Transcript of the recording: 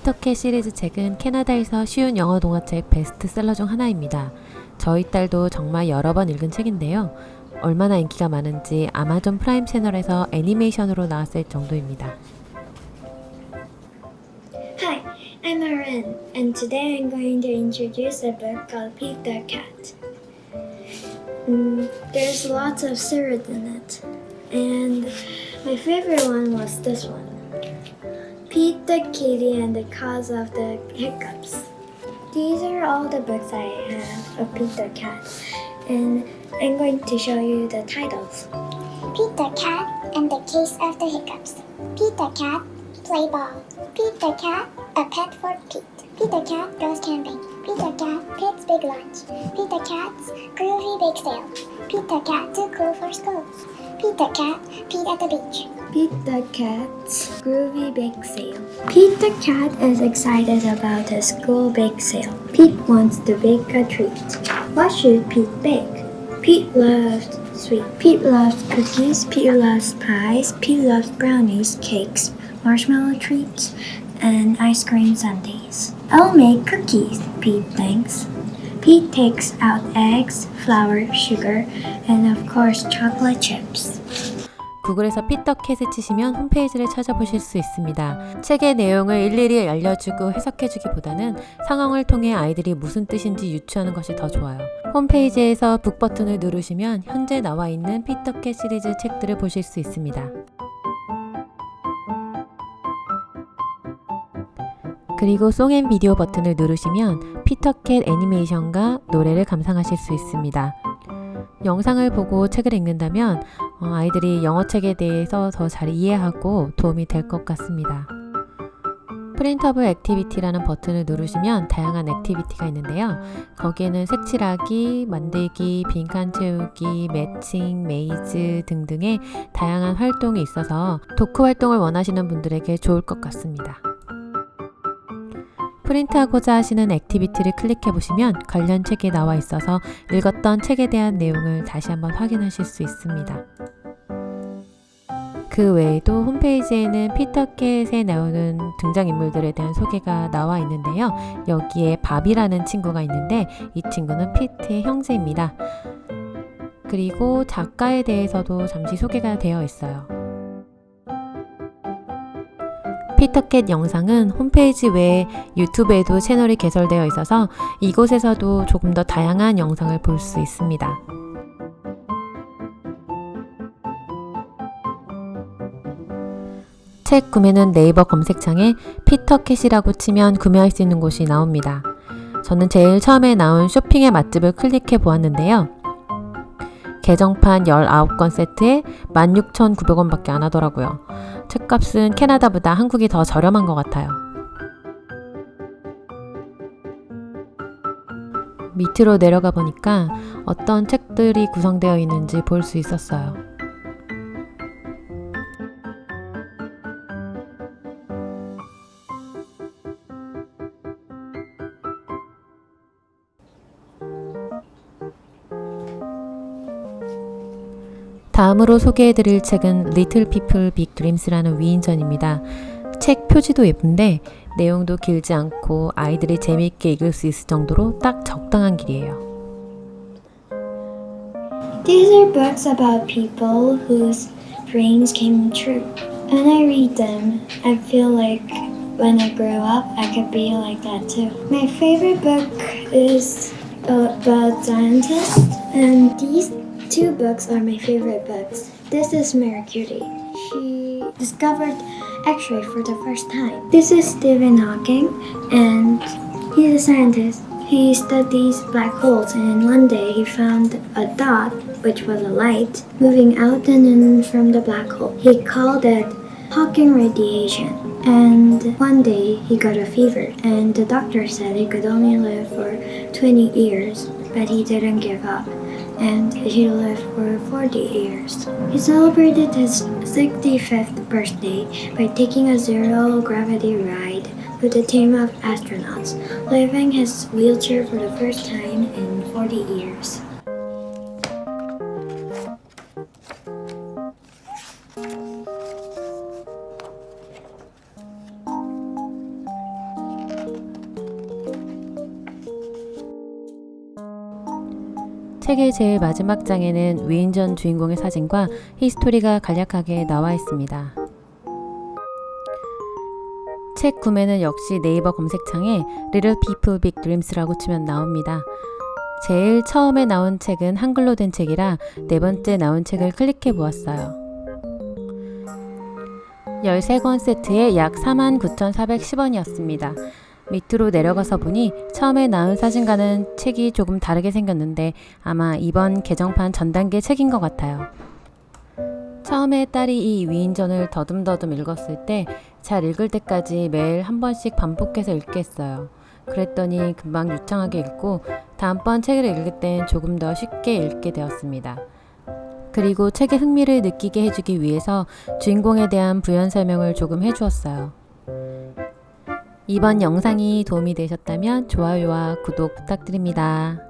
피터캣 시리즈 책은 캐나다에서 쉬운 영어 동화책 베스트셀러 중 하나입니다. 저희 딸도 정말 여러 번 읽은 책인데요. 얼마나 인기가 많은지 아마존 프라임 채널에서 애니메이션으로 나왔을 정도입니다. Hi, I'm Aaron, and today I'm going to introduce a book called Pete the Cat. Mm, there's lots of syrup in it, and my favorite one was this one Pete the Kitty and the Cause of the Hiccups. These are all the books I have of Pete the Cat, and I'm going to show you the titles. Pete the Cat and the Case of the Hiccups. Pete the Cat, Play Ball. Pete the Cat, A Pet for Pete. Pete the Cat goes camping. Pete the Cat, Pete's Big Lunch. Pete the Cat's Groovy Big Sale. Pete the Cat, Too Cool for School. Pete the Cat, Pete at the Beach. Pete the Cat's Groovy Bake Sale. Pete the Cat is excited about his school bake sale. Pete wants to bake a treat. What should Pete bake? Pete loves sweet. Pete loves cookies. Pete loves pies. Pete loves brownies, cakes, marshmallow treats, and ice cream sundaes. I'll make cookies, Pete thinks. Pete takes out eggs, flour, sugar, and of course chocolate chips. 구글에서 피터캣을 치시면 홈페이지를 찾아보실 수 있습니다. 책의 내용을 일일이 알려주고 해석해주기보다는 상황을 통해 아이들이 무슨 뜻인지 유추하는 것이 더 좋아요. 홈페이지에서 북 버튼을 누르시면 현재 나와 있는 피터캣 시리즈 책들을 보실 수 있습니다. 그리고 송앤 비디오 버튼을 누르시면 피터캣 애니메이션과 노래를 감상하실 수 있습니다. 영상을 보고 책을 읽는다면 어, 아이들이 영어 책에 대해서 더 잘 이해하고 도움이 될 것 같습니다. 프린터블 액티비티라는 버튼을 누르시면 다양한 액티비티가 있는데요. 거기에는 색칠하기, 만들기, 빈칸 채우기, 매칭, 메이즈 등등의 다양한 활동이 있어서 도크 활동을 원하시는 분들에게 좋을 것 같습니다. 프린트하고자 하시는 액티비티를 클릭해 보시면 관련 책이 나와 있어서 읽었던 책에 대한 내용을 다시 한번 확인하실 수 있습니다. 그 외에도 홈페이지에는 피터캣에 나오는 등장인물들에 대한 소개가 나와 있는데요. 여기에 밥이라는 친구가 있는데 이 친구는 피트의 형제입니다. 그리고 작가에 대해서도 잠시 소개가 되어 있어요. 피터캣 영상은 홈페이지 외에 유튜브에도 채널이 개설되어 있어서 이곳에서도 조금 더 다양한 영상을 볼 수 있습니다. 책 구매는 네이버 검색창에 피터캣이라고 치면 구매할 수 있는 곳이 나옵니다. 저는 제일 처음에 나온 쇼핑의 맛집을 클릭해 보았는데요. 개정판 19권 세트에 16,900원 밖에 안 하더라고요. 책값은 캐나다보다 한국이 더 저렴한 것 같아요. 밑으로 내려가 보니까 어떤 책들이 구성되어 있는지 볼 수 있었어요. 다음으로 소개해드릴 책은 Little People Big Dreams라는 위인전입니다. 책 표지도 예쁜데 내용도 길지 않고 아이들이 재미있게 읽을 수 있을 정도로 딱 적당한 길이에요. These are books about people whose dreams came true. When I read them, I feel like when I grow up, I could be like that too. My favorite book is about scientists, and these two books are my favorite books. This is Mary Curie. She discovered X-ray for the first time. This is Stephen Hawking, and he's a scientist. He studies black holes, and one day he found a dot, which was a light, moving out and in from the black hole. He called it Hawking radiation. And one day he got a fever, and the doctor said he could only live for 20 years, but he didn't give up. And he lived for 40 years. He celebrated his 65th birthday by taking a zero gravity ride with a team of astronauts, leaving his wheelchair for the first time in 40 years. 책의 제일 마지막 장에는 위인전 주인공의 사진과 히스토리가 간략하게 나와 있습니다. 책 구매는 역시 네이버 검색창에 Little People Big Dreams라고 치면 나옵니다. 제일 처음에 나온 책은 한글로 된 책이라 네 번째 나온 책을 클릭해 보았어요. 13권 세트에 약 49,410원이었습니다. 밑으로 내려가서 보니 처음에 나온 사진과는 책이 조금 다르게 생겼는데 아마 이번 개정판 전 단계 책인 것 같아요. 처음에 딸이 이 위인전을 더듬더듬 읽었을 때 잘 읽을 때까지 매일 한 번씩 반복해서 읽게 했어요. 그랬더니 금방 유창하게 읽고 다음번 책을 읽을 땐 조금 더 쉽게 읽게 되었습니다. 그리고 책의 흥미를 느끼게 해주기 위해서 주인공에 대한 부연 설명을 조금 해주었어요. 이번 영상이 도움이 되셨다면 좋아요와 구독 부탁드립니다.